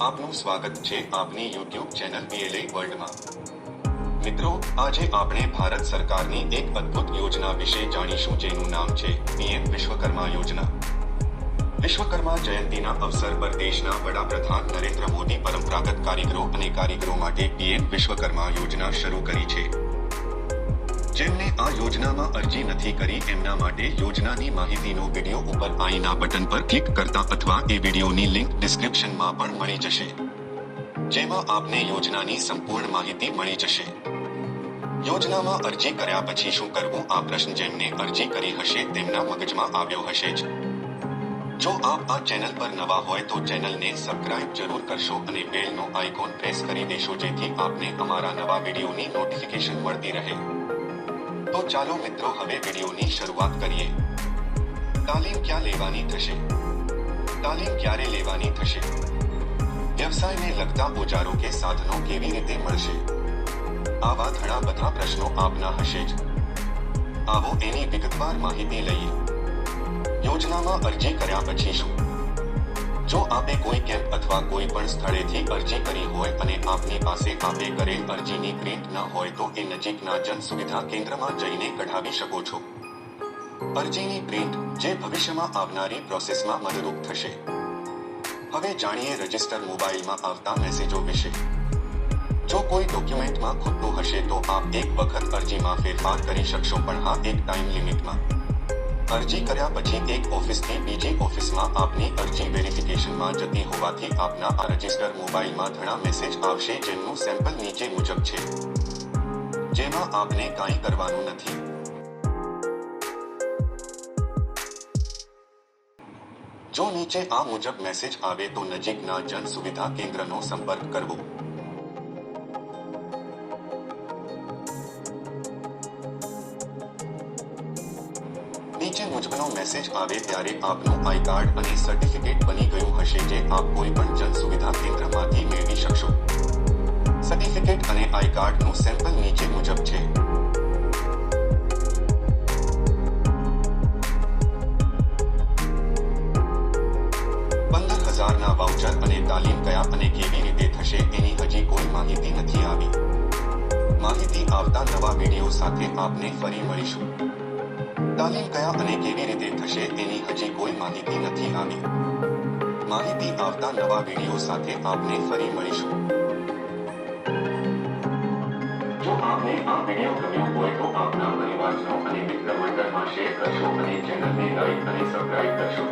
આપનું સ્વાગત છે આપની યુટ્યુબ ચેનલ બીએલએ વર્લ્ડમાં મિત્રો, આજે આપણે ભારત સરકારની એક અદ્ભુત યોજના વિશે જાણીશું, જેનું નામ છે પીએમ વિશ્વકર્મા યોજના. વિશ્વકર્મા જયંતિના અવસર પર દેશના વડાપ્રધાન નરેન્દ્ર મોદી પરંપરાગત કારીગરો અને કારીગરો માટે પીએમ વિશ્વકર્મા યોજના શરૂ કરી છે. જેમને આ યોજનામાં અરજી નથી કરી, એમના માટે યોજનાની માહિતીનો વીડિયો ઉપર આઈના બટન પર ક્લિક કરતા અથવા એ વિડીયોની લિંક ડિસ્ક્રિપ્શનમાં પણ મળી જશે. જેમાં આપને યોજનાની સંપૂર્ણ માહિતી મળી જશે. યોજનામાં અરજી કર્યા પછી શું કરવું? આ પ્રશ્ન જેમને અરજી કરી હશે, તેમના મગજમાં આવ્યો હશે જ. જો આપ આ ચેનલ પર નવા હોય તો ચેનલને સબસ્ક્રાઇબ જરૂર કરશો અને બેલનો આઇકોન પ્રેસ કરી દેશો જેથી આપને અમારા નવા વિડીયોની નોટિફિકેશન મળતી રહે. તો ચાલો મિત્રો, હવે વિડીયોની શરૂઆત કરીએ. તાલીમ ક્યાં લેવાની થશે? તાલીમ ક્યારે લેવાની થશે? વ્યવસાયને લગતા ઓજારો કે સાધનો કેવી રીતે મળશે? આવા ઘણા બધા પ્રશ્નો આપના હશે જ. આવો એની વિગતવાર માહિતી લઈએ. યોજનામાં અરજી કર્યા પછી શું? જો આપે કોઈ કેમ્પ અથવા કોઈ પણ સ્થળેથી અરજી કરી હોય અને આપની પાસે આપે કરેલ અરજીની પ્રિન્ટ ન હોય તો એ નજીકના જન સુવિધા કેન્દ્રમાં જઈને કઢાવી શકો છો. અરજીની પ્રિન્ટ જે ભવિષ્યમાં આવનારી પ્રોસેસમાં મદદરૂપ થશે. હવે જાણીએ રજિસ્ટર મોબાઈલમાં આવતા મેસેજો વિશે. જો કોઈ ડોક્યુમેન્ટમાં ખોટું હશે તો આપ એક વખત અરજીમાં ફેરફાર કરી શકશો, પણ હા, એક ટાઈમ લિમિટમાં. અરજી કર્યા પછી એક ઓફિસથી બીજી ઓફિસમાં આપની અરજી વેરિફિકેશનમાં જતી હોવાથી આપના આ રજિસ્ટર મોબાઈલમાં ઘણા મેસેજ આવશે જેમનું સેમ્પલ નીચે મુજબ છે. જેમાં આપને કાંઈ કરવાનું નથી. જો નીચે આ મુજબ મેસેજ આવે તો નજીકના જન સુવિધા કેન્દ્રનો સંપર્ક કરવો. નીચે મુજબનો મેસેજ આવે ત્યારે આપનું આઈ કાર્ડ અને સર્ટિફિકેટ બની ગયું હશે જે આપ કોઈ પણ જન સુવિધા કેન્દ્રમાંથી મેળવી શકશો. સર્ટિફિકેટ અને આઈ કાર્ડનું સેમ્પલ નીચે મુજબ છે. પંદર હજારના વાઉચર અને તાલીમ કયા અને કેવી રીતે થશે તેની હજી કોઈ માહિતી નથી આવી. માહિતી આવતા નવા વીડિયો સાથે આપને ફરી મળીશું. તાલીમ કયા અને કેવી રીતે થશે તેની હજી કોઈ માહિતી નથી. આવી માહિતી આવતા નવા વીડિયો સાથે આપને ફરી મળીશું. જો આપને આ વીડિયો ગમ્યો હોય તો આપના પરિવારજનો અને મિત્ર મંડળમાં શેર કરશો અને ચેનલને લાઈક અને સબસ્ક્રાઇબ કરશો.